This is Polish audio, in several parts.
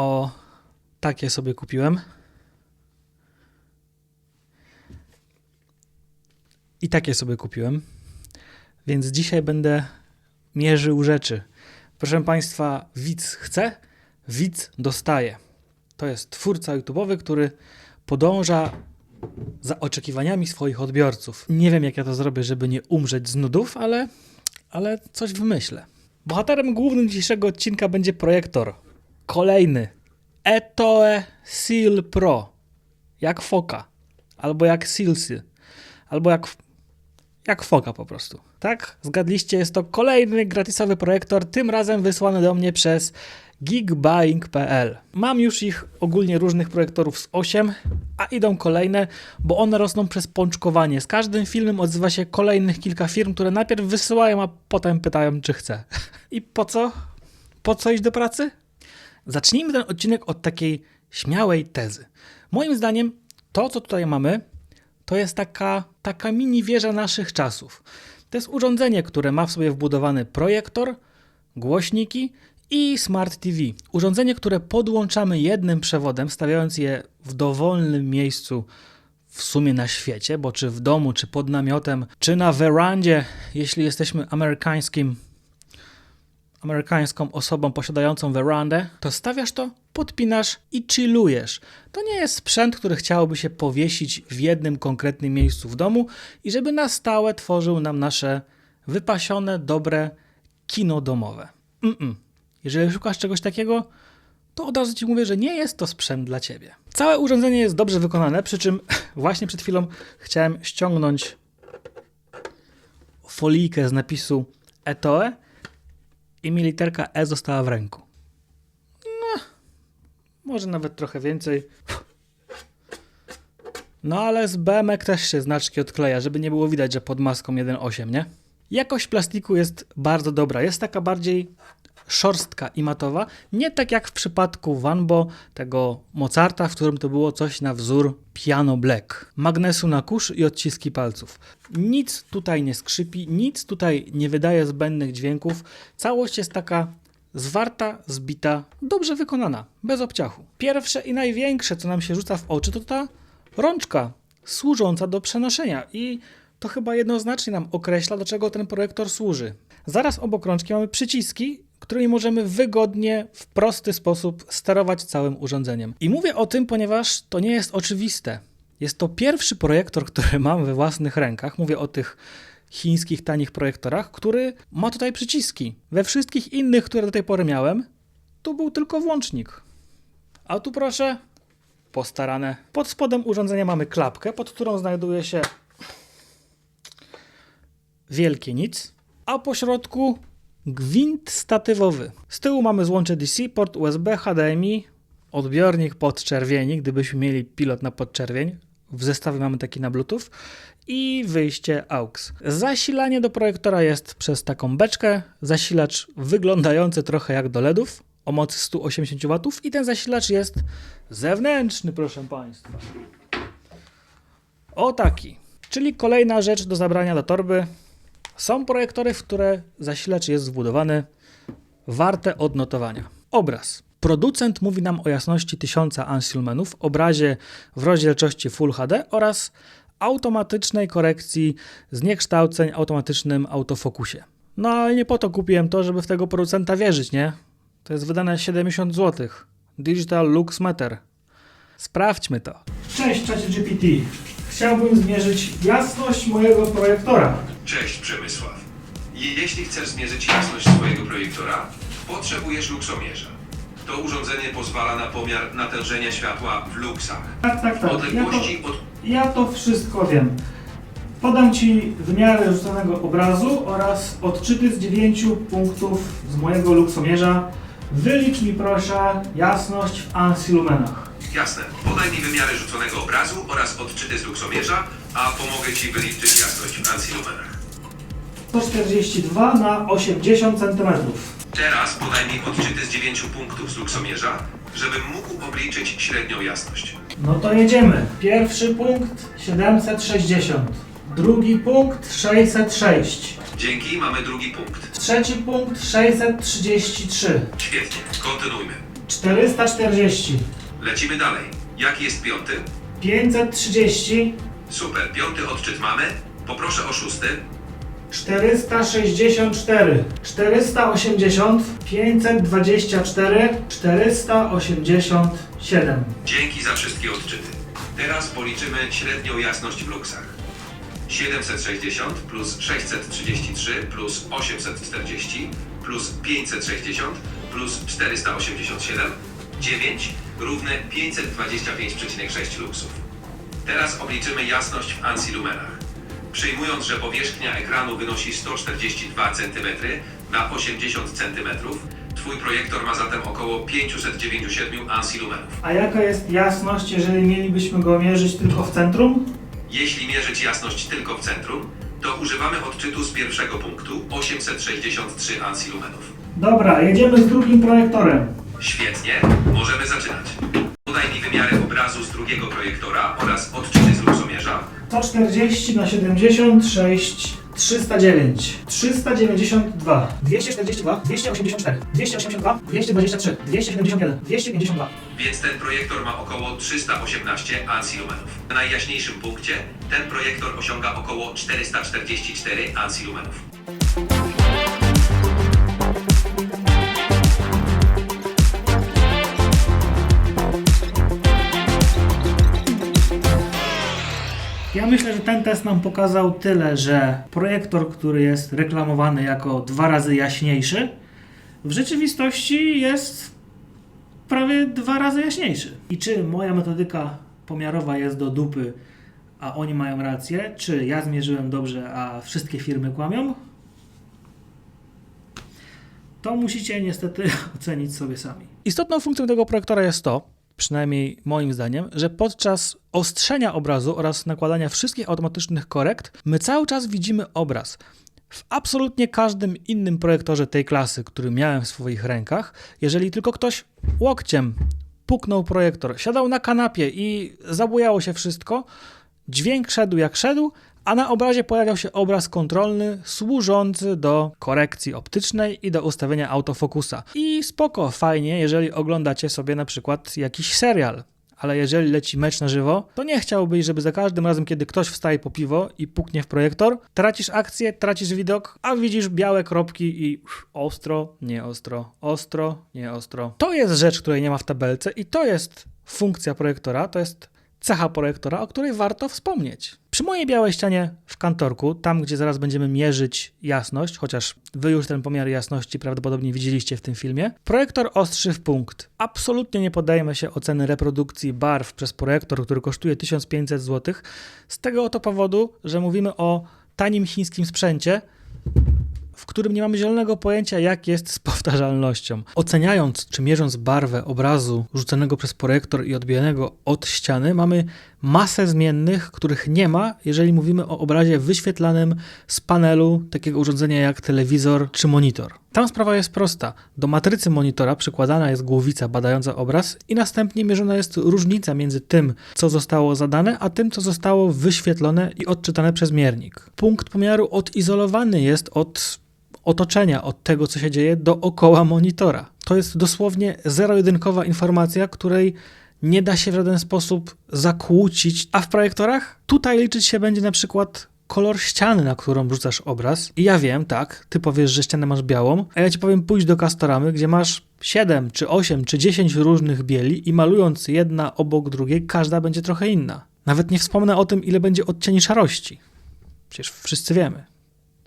O, takie sobie kupiłem. I takie sobie kupiłem. Więc dzisiaj będę mierzył rzeczy. Proszę Państwa, widz chce, widz dostaje. To jest twórca YouTube'owy, który podąża za oczekiwaniami swoich odbiorców. Nie wiem, jak ja to zrobię, żeby nie umrzeć z nudów, ale, ale coś wymyślę. Bohaterem głównym dzisiejszego odcinka będzie projektor. Kolejny. Etoe Seal Pro. Jak foka. Albo jak Sealsy. Albo jak, jak foka po prostu. Tak? Zgadliście, jest to kolejny gratisowy projektor, tym razem wysłany do mnie przez geekbuying.pl. Mam już ich ogólnie różnych projektorów z 8, a idą kolejne, bo one rosną przez pączkowanie. Z każdym filmem odzywa się kolejnych kilka firm, które najpierw wysyłają, a potem pytają, czy chcę. I po co? Po co iść do pracy? Zacznijmy ten odcinek od takiej śmiałej tezy. Moim zdaniem to, co tutaj mamy, to jest taka, taka mini wieża naszych czasów. To jest urządzenie, które ma w sobie wbudowany projektor, głośniki i Smart TV. Urządzenie, które podłączamy jednym przewodem, stawiając je w dowolnym miejscu w sumie na świecie, bo czy w domu, czy pod namiotem, czy na werandzie, jeśli jesteśmy amerykańskim amerykańską osobą posiadającą werandę, to stawiasz to, podpinasz i chillujesz. To nie jest sprzęt, który chciałoby się powiesić w jednym konkretnym miejscu w domu i żeby na stałe tworzył nam nasze wypasione, dobre kino domowe. Mm-mm. Jeżeli szukasz czegoś takiego, to od razu ci mówię, że nie jest to sprzęt dla ciebie. Całe urządzenie jest dobrze wykonane, przy czym właśnie przed chwilą chciałem ściągnąć folijkę z napisu Etoe i mi literka E została w ręku. No, może nawet trochę więcej. No ale z BMK też się znaczki odkleja, żeby nie było widać, że pod maską 1.8, nie? Jakość plastiku jest bardzo dobra. Jest taka bardziej szorstka i matowa. Nie tak jak w przypadku Vanbo, tego Mozarta, w którym to było coś na wzór piano black. Magnesu na kurz i odciski palców. Nic tutaj nie skrzypi, nic tutaj nie wydaje zbędnych dźwięków. Całość jest taka zwarta, zbita, dobrze wykonana, bez obciachu. Pierwsze i największe, co nam się rzuca w oczy, to ta rączka służąca do przenoszenia i to chyba jednoznacznie nam określa, do czego ten projektor służy. Zaraz obok rączki mamy przyciski, którymi możemy wygodnie, w prosty sposób sterować całym urządzeniem. I mówię o tym, ponieważ to nie jest oczywiste. Jest to pierwszy projektor, który mam we własnych rękach. Mówię o tych chińskich tanich projektorach, który ma tutaj przyciski. We wszystkich innych, które do tej pory miałem, tu był tylko włącznik. A tu proszę, postarane. Pod spodem urządzenia mamy klapkę, pod którą znajduje się wielkie nic, a po środku gwint statywowy. Z tyłu mamy złącze DC, port USB, HDMI, odbiornik podczerwieni, gdybyśmy mieli pilot na podczerwień. W zestawie mamy taki na Bluetooth i wyjście AUX. Zasilanie do projektora jest przez taką beczkę. Zasilacz wyglądający trochę jak do LEDów o mocy 180 W i ten zasilacz jest zewnętrzny, proszę Państwa. O taki. Czyli kolejna rzecz do zabrania do torby. Są projektory, w które zasilacz jest wbudowany, warte odnotowania. Obraz. Producent mówi nam o jasności 1000 Ansilumenów, obrazie w rozdzielczości Full HD oraz automatycznej korekcji zniekształceń automatycznym autofokusie. No ale nie po to kupiłem to, żeby w tego producenta wierzyć, nie? To jest wydane 70 zł. Digital Lux Meter. Sprawdźmy to. Cześć, ChatGPT. Chciałbym zmierzyć jasność mojego projektora. Cześć Przemysław. Jeśli chcesz zmierzyć jasność swojego projektora, potrzebujesz luksomierza. To urządzenie pozwala na pomiar natężenia światła w luksach. Tak, tak, tak. Ja to, Odległości od ja to wszystko wiem. Podam Ci wymiary rzuconego obrazu oraz odczyty z 9 punktów z mojego luksomierza. Wylicz mi proszę jasność w ansilumenach. Jasne. Podaj mi wymiary rzuconego obrazu oraz odczyty z luksomierza, a pomogę Ci wyliczyć jasność w ansilumenach. 142 na 80 cm. Teraz podaj mi odczyty z 9 punktów z luksomierza, żebym mógł obliczyć średnią jasność. No to jedziemy. Pierwszy punkt 760. Drugi punkt 606. Dzięki, mamy drugi punkt. Trzeci punkt 633. Świetnie, kontynuujmy. 440, Lecimy dalej. Jaki jest piąty? 530, Super, piąty odczyt mamy. Poproszę o szósty. 464, 480, 524, 487. Dzięki za wszystkie odczyty. Teraz policzymy średnią jasność w luksach. 760 plus 633 plus 840 plus 560 plus 487 9 równe 525,6 luksów. Teraz obliczymy jasność w ANSI-lumenach. Przyjmując, że powierzchnia ekranu wynosi 142 cm na 80 cm, Twój projektor ma zatem około 597 ANSI-lumenów. A jaka jest jasność, jeżeli mielibyśmy go mierzyć tylko w centrum? Jeśli mierzyć jasność tylko w centrum, to używamy odczytu z pierwszego punktu 863 ANSI-lumenów. Dobra, jedziemy z drugim projektorem. Świetnie, możemy zaczynać. Obrazu z drugiego projektora oraz odczyty z luksomierza. 140 na 76, 309, 392, 242, 284, 282, 223, 271, 252. Więc ten projektor ma około 318 ANSI-lumenów. W najjaśniejszym punkcie ten projektor osiąga około 444 ANSI-lumenów. Ten test nam pokazał tyle, że projektor, który jest reklamowany jako dwa razy jaśniejszy, w rzeczywistości jest prawie dwa razy jaśniejszy. I czy moja metodyka pomiarowa jest do dupy, a oni mają rację? Czy ja zmierzyłem dobrze, a wszystkie firmy kłamią? To musicie niestety ocenić sobie sami. Istotną funkcją tego projektora jest to, przynajmniej moim zdaniem, że podczas ostrzenia obrazu oraz nakładania wszystkich automatycznych korekt, my cały czas widzimy obraz. W absolutnie każdym innym projektorze tej klasy, który miałem w swoich rękach, jeżeli tylko ktoś łokciem puknął projektor, siadał na kanapie i zabujało się wszystko, dźwięk szedł jak szedł, a na obrazie pojawiał się obraz kontrolny służący do korekcji optycznej i do ustawienia autofokusa. I spoko, fajnie, jeżeli oglądacie sobie na przykład jakiś serial. Ale jeżeli leci mecz na żywo, to nie chciałbyś, żeby za każdym razem, kiedy ktoś wstaje po piwo i puknie w projektor, tracisz akcję, tracisz widok, a widzisz białe kropki i ostro, nie ostro, ostro, nie ostro. To jest rzecz, której nie ma w tabelce i to jest funkcja projektora, to jest cecha projektora, o której warto wspomnieć. Przy mojej białej ścianie w kantorku, tam gdzie zaraz będziemy mierzyć jasność, chociaż wy już ten pomiar jasności prawdopodobnie widzieliście w tym filmie, projektor ostrzy w punkt. Absolutnie nie podajemy się oceny reprodukcji barw przez projektor, który kosztuje 1500 zł, z tego oto powodu, że mówimy o tanim chińskim sprzęcie, w którym nie mamy zielonego pojęcia, jak jest z powtarzalnością. Oceniając czy mierząc barwę obrazu rzuconego przez projektor i odbijanego od ściany, mamy masę zmiennych, których nie ma, jeżeli mówimy o obrazie wyświetlanym z panelu takiego urządzenia jak telewizor czy monitor. Tam sprawa jest prosta. Do matrycy monitora przykładana jest głowica badająca obraz i następnie mierzona jest różnica między tym, co zostało zadane, a tym, co zostało wyświetlone i odczytane przez miernik. Punkt pomiaru odizolowany jest od otoczenia, od tego, co się dzieje dookoła monitora. To jest dosłownie zero-jedynkowa informacja, której nie da się w żaden sposób zakłócić. A w projektorach tutaj liczyć się będzie na przykład kolor ściany, na którą rzucasz obraz. I ja wiem, tak, ty powiesz, że ścianę masz białą, a ja ci powiem, pójdź do Castoramy, gdzie masz 7, czy 8, czy 10 różnych bieli i malując jedna obok drugiej, każda będzie trochę inna. Nawet nie wspomnę o tym, ile będzie odcieni szarości. Przecież wszyscy wiemy.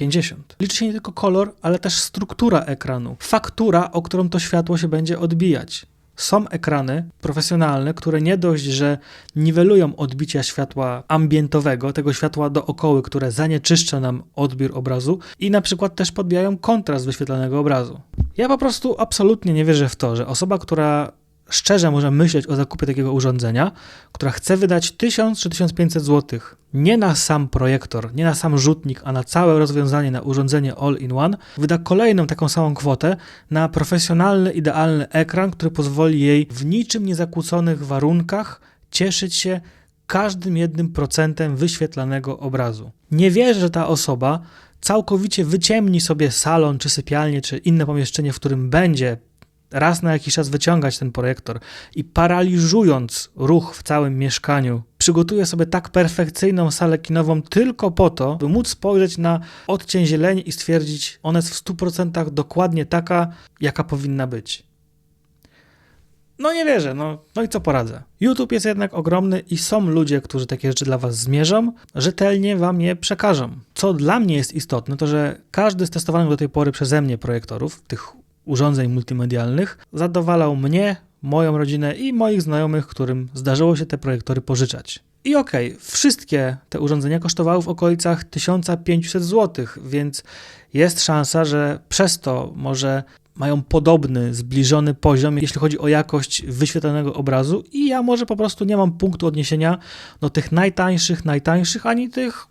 50. Liczy się nie tylko kolor, ale też struktura ekranu. Faktura, o którą to światło się będzie odbijać. Są ekrany profesjonalne, które nie dość, że niwelują odbicia światła ambientowego, tego światła dookoły, które zanieczyszcza nam odbiór obrazu i na przykład też podbijają kontrast wyświetlanego obrazu. Ja po prostu absolutnie nie wierzę w to, że osoba, która szczerze może myśleć o zakupie takiego urządzenia, która chce wydać 1000 czy 1500 zł nie na sam projektor, nie na sam rzutnik, a na całe rozwiązanie, na urządzenie all-in-one, wyda kolejną taką samą kwotę na profesjonalny, idealny ekran, który pozwoli jej w niczym niezakłóconych warunkach cieszyć się każdym jednym procentem wyświetlanego obrazu. Nie wierzę, że ta osoba całkowicie wyciemni sobie salon, czy sypialnię, czy inne pomieszczenie, w którym będzie raz na jakiś czas wyciągać ten projektor i paraliżując ruch w całym mieszkaniu, przygotuję sobie tak perfekcyjną salę kinową tylko po to, by móc spojrzeć na odcień zieleni i stwierdzić, ona jest w 100% dokładnie taka, jaka powinna być. No nie wierzę, no, no i co poradzę. YouTube jest jednak ogromny i są ludzie, którzy takie rzeczy dla was zmierzą, rzetelnie wam je przekażą. Co dla mnie jest istotne, to że każdy z testowanych do tej pory przeze mnie projektorów, tych urządzeń multimedialnych, zadowalał mnie, moją rodzinę i moich znajomych, którym zdarzyło się te projektory pożyczać. I okej, wszystkie te urządzenia kosztowały w okolicach 1500 zł, więc jest szansa, że przez to może mają podobny, zbliżony poziom, jeśli chodzi o jakość wyświetlonego obrazu i ja może po prostu nie mam punktu odniesienia do tych najtańszych, najtańszych, ani tych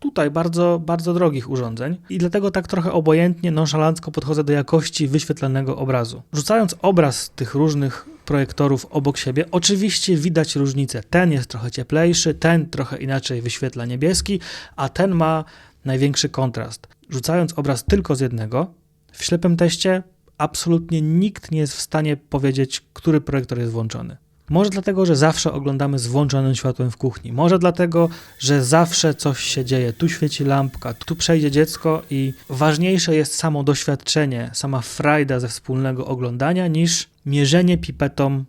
tutaj bardzo, bardzo drogich urządzeń i dlatego tak trochę obojętnie, nonszalancko podchodzę do jakości wyświetlanego obrazu. Rzucając obraz tych różnych projektorów obok siebie, oczywiście widać różnicę. Ten jest trochę cieplejszy, ten trochę inaczej wyświetla niebieski, a ten ma największy kontrast. Rzucając obraz tylko z jednego, w ślepym teście absolutnie nikt nie jest w stanie powiedzieć, który projektor jest włączony. Może dlatego, że zawsze oglądamy z włączonym światłem w kuchni. Może dlatego, że zawsze coś się dzieje. Tu świeci lampka, tu przejdzie dziecko i ważniejsze jest samo doświadczenie, sama frajda ze wspólnego oglądania niż mierzenie pipetą,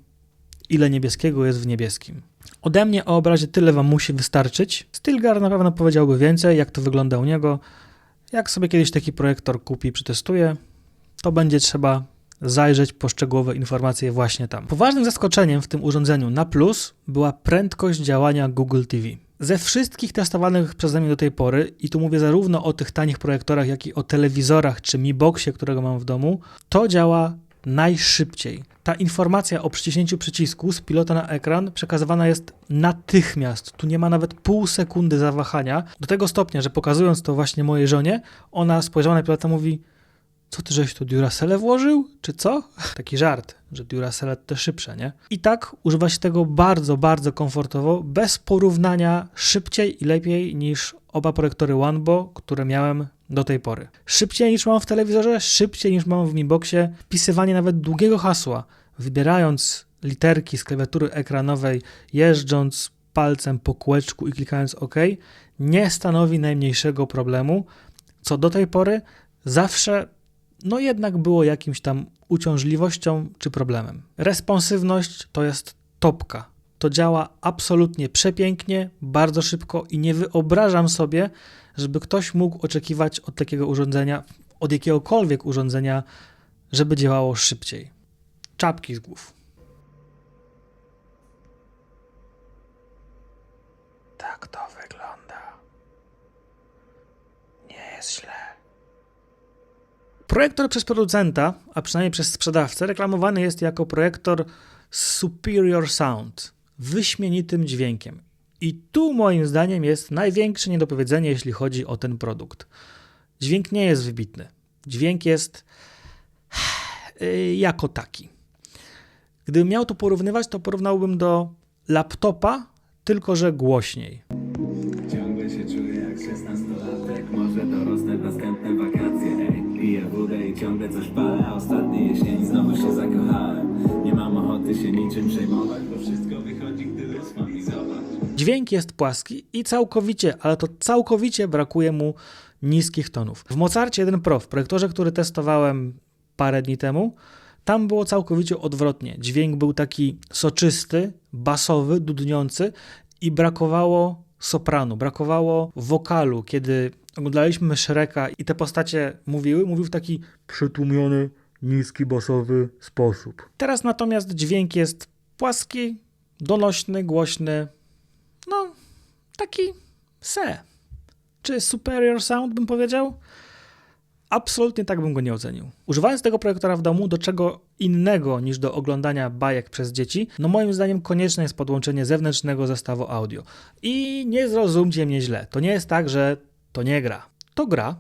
ile niebieskiego jest w niebieskim. Ode mnie o obrazie tyle wam musi wystarczyć. Stilgar na pewno powiedziałby więcej, jak to wygląda u niego. Jak sobie kiedyś taki projektor kupi i przetestuje, to będzie trzeba zajrzeć po szczegółowe informacje właśnie tam. Poważnym zaskoczeniem w tym urządzeniu na plus była prędkość działania Google TV. Ze wszystkich testowanych przeze mnie do tej pory, i tu mówię zarówno o tych tanich projektorach, jak i o telewizorach czy Mi Boxie, którego mam w domu, to działa najszybciej. Ta informacja o przyciśnięciu przycisku z pilota na ekran przekazywana jest natychmiast. Tu nie ma nawet pół sekundy zawahania. Do tego stopnia, że pokazując to właśnie mojej żonie, ona spojrzała na pilota i mówi: co ty żeś tu Duracellę włożył, czy co? Taki żart, że Duracell te szybsze, nie? I tak używa się tego bardzo, bardzo komfortowo, bez porównania szybciej i lepiej niż oba projektory OneBo, które miałem do tej pory. Szybciej niż mam w telewizorze, szybciej niż mam w Mi Boxie. Wpisywanie nawet długiego hasła, wybierając literki z klawiatury ekranowej, jeżdżąc palcem po kółeczku i klikając OK, nie stanowi najmniejszego problemu, co do tej pory zawsze no jednak było jakimś tam uciążliwością czy problemem. Responsywność to jest topka. To działa absolutnie przepięknie, bardzo szybko i nie wyobrażam sobie, żeby ktoś mógł oczekiwać od takiego urządzenia, od jakiegokolwiek urządzenia, żeby działało szybciej. Czapki z głów. Tak to wygląda. Nie jest źle. Projektor przez producenta, a przynajmniej przez sprzedawcę, reklamowany jest jako projektor superior sound, wyśmienitym dźwiękiem. I tu moim zdaniem jest największe niedopowiedzenie, jeśli chodzi o ten produkt. Dźwięk nie jest wybitny. Dźwięk jest jako taki. Gdybym miał to porównywać, to porównałbym do laptopa, tylko że głośniej. Dźwięk jest płaski i całkowicie, ale to całkowicie brakuje mu niskich tonów. W Mozarcie 1 Pro, w projektorze, który testowałem parę dni temu, tam było całkowicie odwrotnie. Dźwięk był taki soczysty, basowy, dudniący i brakowało sopranu, brakowało wokalu. Kiedy oglądaliśmy Shreka i te postacie mówiły, mówił w taki przytłumiony, niski, basowy sposób. Teraz natomiast dźwięk jest płaski, donośny, głośny, taki se. Czy superior sound bym powiedział? Absolutnie tak bym go nie ocenił. Używając tego projektora w domu, do czego innego niż do oglądania bajek przez dzieci, no moim zdaniem konieczne jest podłączenie zewnętrznego zestawu audio. I nie zrozumcie mnie źle, to nie jest tak, że to nie gra. To gra,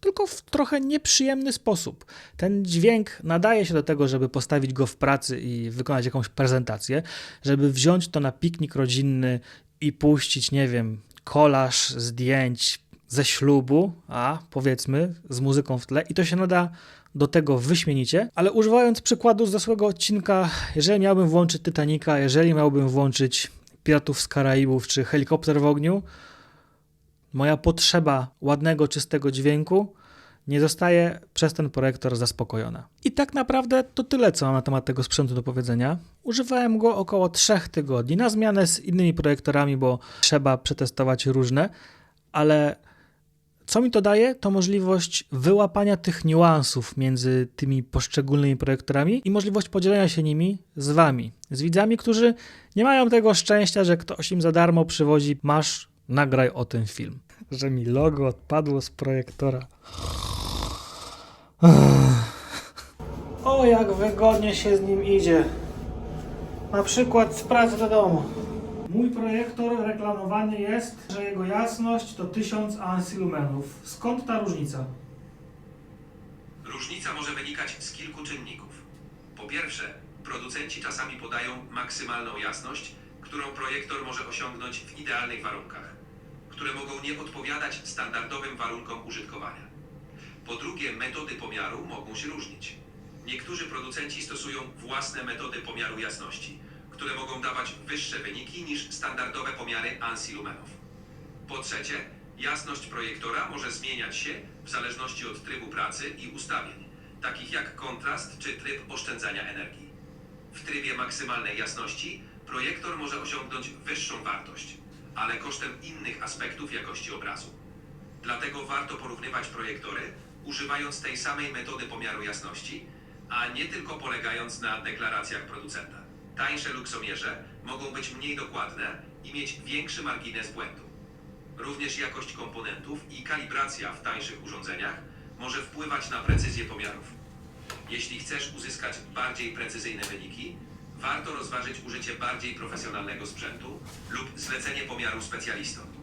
tylko w trochę nieprzyjemny sposób. Ten dźwięk nadaje się do tego, żeby postawić go w pracy i wykonać jakąś prezentację, żeby wziąć to na piknik rodzinny i puścić, nie wiem, kolaż zdjęć ze ślubu, a powiedzmy z muzyką w tle. I to się nada do tego wyśmienicie, ale używając przykładu z zeszłego odcinka, jeżeli miałbym włączyć Titanica, jeżeli miałbym włączyć Piratów z Karaibów czy Helikopter w ogniu, moja potrzeba ładnego, czystego dźwięku nie zostaje przez ten projektor zaspokojona. I tak naprawdę to tyle, co mam na temat tego sprzętu do powiedzenia. Używałem go około 3 tygodni na zmianę z innymi projektorami, bo trzeba przetestować różne, ale co mi to daje? To możliwość wyłapania tych niuansów między tymi poszczególnymi projektorami i możliwość podzielenia się nimi z wami, z widzami, którzy nie mają tego szczęścia, że ktoś im za darmo przywozi, masz, nagraj o tym film. Że mi logo odpadło z projektora. O, jak wygodnie się z nim idzie. Na przykład z pracy do domu. Mój projektor reklamowany jest, że jego jasność to 1000 ANSI lumenów. Skąd ta różnica? Różnica może wynikać z kilku czynników. Po pierwsze, producenci czasami podają maksymalną jasność, którą projektor może osiągnąć w idealnych warunkach, które mogą nie odpowiadać standardowym warunkom użytkowania. Po drugie, metody pomiaru mogą się różnić. Niektórzy producenci stosują własne metody pomiaru jasności, które mogą dawać wyższe wyniki niż standardowe pomiary ANSI lumenów. Po trzecie, jasność projektora może zmieniać się w zależności od trybu pracy i ustawień, takich jak kontrast czy tryb oszczędzania energii. W trybie maksymalnej jasności projektor może osiągnąć wyższą wartość, ale kosztem innych aspektów jakości obrazu. Dlatego warto porównywać projektory, używając tej samej metody pomiaru jasności, a nie tylko polegając na deklaracjach producenta. Tańsze luksomierze mogą być mniej dokładne i mieć większy margines błędu. Również jakość komponentów i kalibracja w tańszych urządzeniach może wpływać na precyzję pomiarów. Jeśli chcesz uzyskać bardziej precyzyjne wyniki, warto rozważyć użycie bardziej profesjonalnego sprzętu lub zlecenie pomiaru specjalistom.